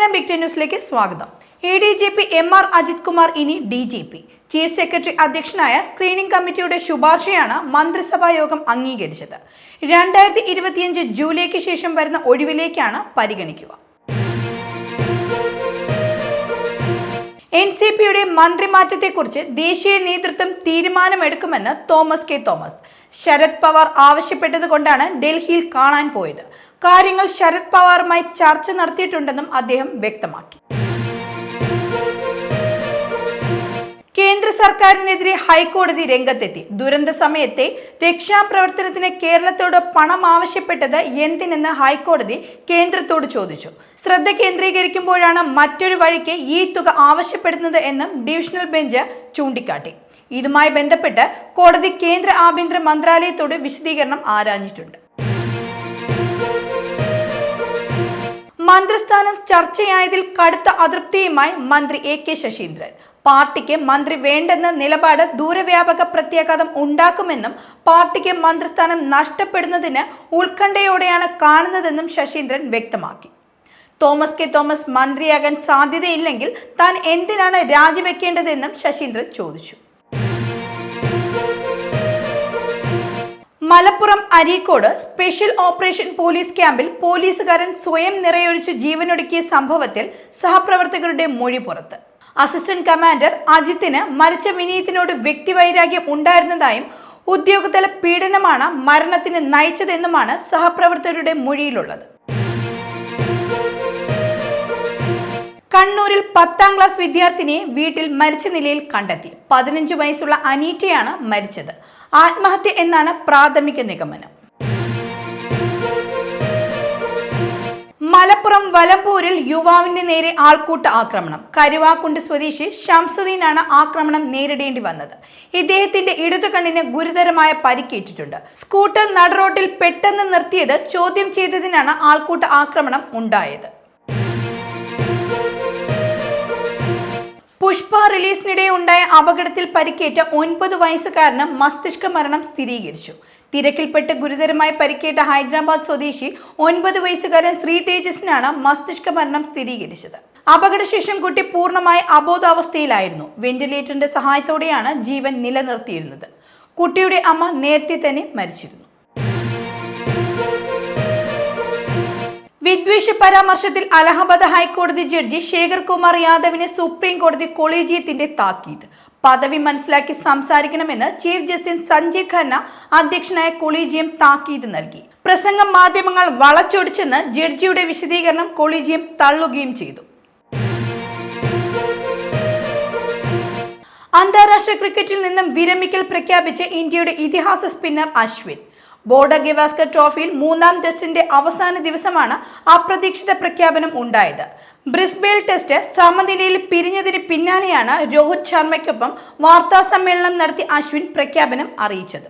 നമസ്കാരം big ten ന്യൂസിലേക്ക് സ്വാഗതം. A D G P M R Ajith Kumar ഇനി D G P chief secretary അധ്യക്ഷനായ സ്ക്രീനിംഗ് കമ്മിറ്റിയുടെ ശുപാർശയാണ് മന്ത്രിസഭാ യോഗം അംഗീകരിച്ചത്. രണ്ടായിരത്തി ഇരുപത്തിയഞ്ച് ജൂലൈക്ക് ശേഷം വരുന്ന ഒഴിവിലേക്കാണ് പരിഗണിക്കുക. എൻ സി പിയുടെ മന്ത്രിമാറ്റത്തെക്കുറിച്ച് ദേശീയ നേതൃത്വം തീരുമാനമെടുക്കുമെന്ന് തോമസ് കെ തോമസ്. ശരത് പവാർ ആവശ്യപ്പെട്ടതുകൊണ്ടാണ് ഡൽഹിയിൽ കാണാൻ പോയത്. കാര്യങ്ങൾ ശരത് പവാറുമായി ചർച്ച നടത്തിയിട്ടുണ്ടെന്നും അദ്ദേഹം വ്യക്തമാക്കി. കേന്ദ്ര സർക്കാരിനെതിരെ ഹൈക്കോടതി രംഗത്തെത്തി. ദുരന്ത സമയത്തെ രക്ഷാപ്രവർത്തനത്തിന് കേരളത്തോട് പണം ആവശ്യപ്പെട്ടത് എന്തിനെന്ന് ഹൈക്കോടതി കേന്ദ്രത്തോട് ചോദിച്ചു. ശ്രദ്ധ കേന്ദ്രീകരിക്കുമ്പോഴാണ് മറ്റൊരു വഴിക്ക് ഈ തുക ആവശ്യപ്പെടുന്നത് എന്നും ഡിവിഷണൽ ബെഞ്ച് ചൂണ്ടിക്കാട്ടി. ഇതുമായി ബന്ധപ്പെട്ട് കോടതി കേന്ദ്ര ആഭ്യന്തര മന്ത്രാലയത്തോട് വിശദീകരണം ആരാഞ്ഞിട്ടുണ്ട്. മന്ത്രിസ്ഥാനം ചർച്ചയായതിൽ കടുത്ത അതൃപ്തിയുമായി മന്ത്രി എ കെ ശശീന്ദ്രൻ. പാർട്ടിക്ക് മന്ത്രി വേണ്ടെന്ന നിലപാട് ദൂരവ്യാപക പ്രത്യാഘാതം ഉണ്ടാക്കുമെന്നും പാർട്ടിക്ക് മന്ത്രിസ്ഥാനം നഷ്ടപ്പെടുന്നതിന് ഉത്കണ്ഠയോടെയാണ് കാണുന്നതെന്നും ശശീന്ദ്രൻ വ്യക്തമാക്കി. തോമസ് കെ തോമസ് മന്ത്രിയാകാൻ സാധ്യതയില്ലെങ്കിൽ താൻ എന്തിനാണ് രാജിവെക്കേണ്ടതെന്നും ശശീന്ദ്രൻ ചോദിച്ചു. Malappuram Areekode special operation police ക്യാമ്പിൽ പോലീസുകാരൻ സ്വയം നിറയൊഴിച്ച് ജീവനൊടുക്കിയ സംഭവത്തിൽ സഹപ്രവർത്തകരുടെ മൊഴി പുറത്ത്. അസിസ്റ്റന്റ് കമാൻഡർ അജിത്തിന് മരിച്ച വിനീതിനോട് വ്യക്തിവൈരാഗ്യം ഉണ്ടായിരുന്നതായും ഉദ്യോഗതല പീഡനമാണ് മരണത്തിന് നയിച്ചതെന്നുമാണ് സഹപ്രവർത്തകരുടെ മൊഴിയിലുള്ളത്. കണ്ണൂരിൽ പത്താം ക്ലാസ് വിദ്യാർത്ഥിനിയെ വീട്ടിൽ മരിച്ച നിലയിൽ കണ്ടെത്തി. പതിനഞ്ച് വയസ്സുള്ള അനീറ്റയാണ് മരിച്ചത്. ആത്മഹത്യ എന്നാണ് പ്രാഥമിക നിഗമനം. മലപ്പുറം വലമ്പൂരിൽ യുവാവിന്റെ നേരെ ആൾക്കൂട്ട ആക്രമണം. കരുവാക്കുണ്ട് സ്വദേശി ഷംസുദ്ദീനാണ് ആക്രമണം നേരിടേണ്ടി വന്നത്. ഇദ്ദേഹത്തിന്റെ ഇടതു കണ്ണിന് ഗുരുതരമായ പരിക്കേറ്റിട്ടുണ്ട്. സ്കൂട്ടർ നടുറോട്ടിൽ പെട്ടെന്ന് നിർത്തിയത് ചോദ്യം ചെയ്തതിനാണ് ആൾക്കൂട്ട ആക്രമണം ഉണ്ടായത്. പുഷ്പ റിലീസിനിടെ ഉണ്ടായ അപകടത്തിൽ പരിക്കേറ്റ ഒൻപത് വയസ്സുകാരന് മസ്തിഷ്ക മരണം സ്ഥിരീകരിച്ചു. തിരക്കിൽപ്പെട്ട് ഗുരുതരമായി പരിക്കേറ്റ ഹൈദരാബാദ് സ്വദേശി ഒൻപത് വയസ്സുകാരൻ ശ്രീ തേജസിനാണ് മസ്തിഷ്ക മരണം സ്ഥിരീകരിച്ചത്. അപകടശേഷം കുട്ടി പൂർണമായി അബോധാവസ്ഥയിലായിരുന്നു. വെന്റിലേറ്ററിന്റെ സഹായത്തോടെയാണ് ജീവൻ നിലനിർത്തിയിരുന്നത്. കുട്ടിയുടെ അമ്മ നേരത്തെ തന്നെ മരിച്ചിരുന്നു. വിദ്വേഷ പരാമർശത്തിൽ അലഹബാദ് ഹൈക്കോടതി ജഡ്ജി ശേഖർ കുമാർ യാദവിന് സുപ്രീം കോടതി കൊളീജിയത്തിന്റെ താക്കീത്. പദവി മനസ്സിലാക്കി സംസാരിക്കണമെന്ന് ചീഫ് ജസ്റ്റിസ് സഞ്ജയ് ഖന്ന അധ്യക്ഷനായ കൊളീജിയം താക്കീത് നൽകി. പ്രസംഗം മാധ്യമങ്ങൾ വളച്ചൊടിച്ചെന്ന് ജഡ്ജിയുടെ വിശദീകരണം കൊളീജിയം തള്ളുകയും ചെയ്തു. അന്താരാഷ്ട്ര ക്രിക്കറ്റിൽ നിന്നും വിരമിക്കൽ പ്രഖ്യാപിച്ച് ഇന്ത്യയുടെ ഇതിഹാസ സ്പിന്നർ അശ്വിൻ. ബോർഡർ ഗവാസ്കർ ട്രോഫിയിൽ മൂന്നാം ടെസ്റ്റിന്റെ അവസാന ദിവസമാണ് അപ്രതീക്ഷിത പ്രഖ്യാപനം ഉണ്ടായത്. ബ്രിസ്ബേൽ ടെസ്റ്റ് സമനിലയിൽ പിരിഞ്ഞതിന് പിന്നാലെയാണ് രോഹിത് ശർമ്മയ്ക്കൊപ്പം വാർത്താ സമ്മേളനം നടത്തി അശ്വിൻ പ്രഖ്യാപനം അറിയിച്ചത്.